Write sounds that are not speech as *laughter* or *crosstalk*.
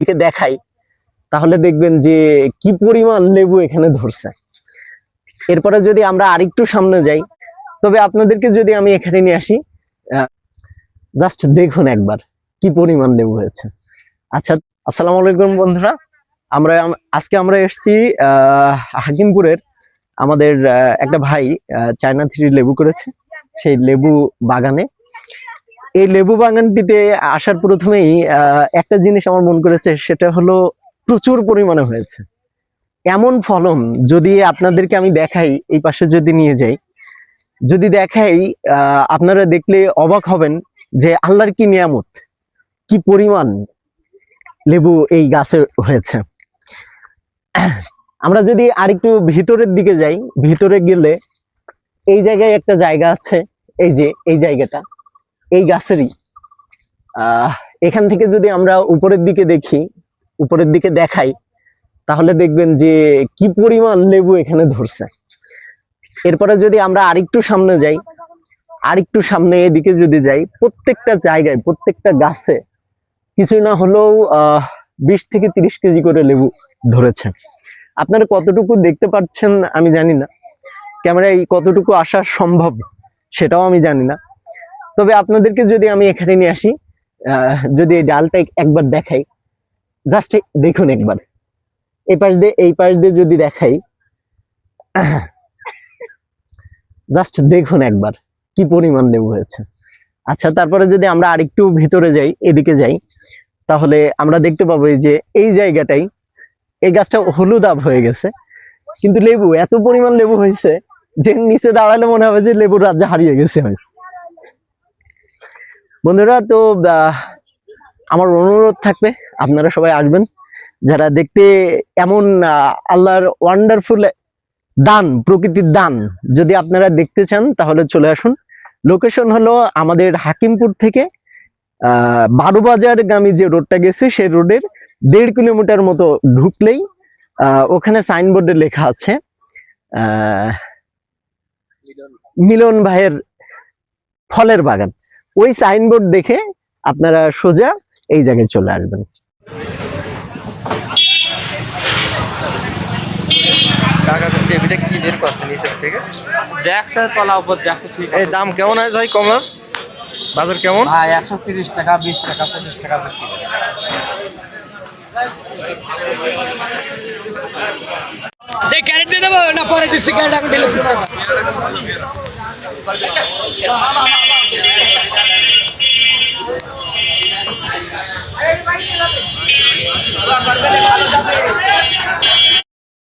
দিকে দেখাই, তাহলে দেখবেন যে কি পরিমাণ লেবু এখানে ধরছে। এরপরে যদি আমরা আরেকটু সামনে যাই, তবে আপনাদেরকে যদি আমি এখানে নিয়ে আসি জাস্ট দেখুন একবার কি পরিমাণ লেবু হয়েছে। আচ্ছা আসসালামু আলাইকুম বন্ধুরা। আমরা, আজকে আমরা এসেছি হাকিমপুরের আমাদের একটা ভাই চায়না থ্রি লেবু করেছে। সেই লেবু বাগানে। এই লেবু বাগানটিতে আসার প্রথমেই একটা জিনিস আমার মন করেছে, সেটা হলো প্রচুর পরিমাণে হয়েছে। এমন ফলন যদি আপনাদেরকে আমি দেখাই, এই পাশে যদি নিয়ে যাই, যদি দেখাই আপনারা দেখলে অবাক হবেন যে আল্লাহর কি নিয়ামত, কি পরিমাণ লেবু এই গাছে হয়েছে। *clears throat* আমরা যদি আরেকটু ভিতরের দিকে যাই, ভিতরে গেলে এই জায়গায় একটা জায়গা আছে, এই যে, এই জায়গাটা। এই গাছেরই। এখান থেকে যদি আমরা উপরের দিকে দেখি, উপরের দিকে দেখাই, তাহলে দেখবেন যে কি পরিমাণ লেবু এখানে ধরছে। এরপরে যদি আমরা আরেকটু সামনে যাই, আরেকটু সামনে এদিকে যদি যাই, প্রত্যেকটা জায়গায়, প্রত্যেকটা গাছে কিছু না হলেও বিশ থেকে তিরিশ কেজি করে লেবু ধরেছে। আপনারা কতটুকু দেখতে পাচ্ছেন আমি জানি না। ক্যামেরায় কতটুকু আসা সম্ভব সেটাও আমি জানি না। তবে আপনাদেরকে যদি আমি এখানে নিয়ে আসি যদি এই ডালটা একবার দেখাই জাস্ট দেখুন একবার। এই পাশ দিয়ে, এই পাশ দিয়ে যদি দেখাই *coughs* জাস্ট দেখুন একবার, কি পরিমাণ লেবু হয়েছে। আচ্ছা তারপরে যদি আমরা আরেকটু ভিতরে যাই, এদিকে যাই, তাহলে আমরা দেখতে পাবো যে, এই জায়গাটাই, এই গাছটা হলুদ আব হয়ে গেছে। কিন্তু লেবু, এত পরিমাণ লেবু হয়েছে যে নিচে দাঁড়ালে মনে হবে যে লেবুর রাজ্য হারিয়ে গেছে হয় বন্ধুরা, তো আমার অনুরোধ থাকবে, আপনারা সবাই আসবেন। যারা দেখতে এমন আল্লাহর ওয়ান্ডারফুল দান, প্রকৃতির দান, যদি আপনারা দেখতে চান, তাহলে চলে আসুন। লোকেশন হলো আমাদের হাকিমপুর থেকে বারো বাজার গামী যে রোডটা গেছে, সেই রোডের দেড় কিলোমিটার মতো ঢুকলেই ওখানে সাইনবোর্ডে লেখা আছে মিলন ভাইয়ের ফলের বাগান। ওই সাইনবোর্ড দেখে আপনারা সোজা এই জায়গায় চলে আসবেন। কি বের করছে নিচের থেকে দেখছে তলা উপর ঠিক এই দাম কেমন আছে ভাই কমলার? বাজার কেমন? একশো তিরিশ টাকা বিশ টাকা পঁচিশ টাকা বিক্রি করে। দেখ ক্যারেট দিয়ে দেবো না? পরে দিচ্ছি ক্যারেট দিলে ভালো হবে।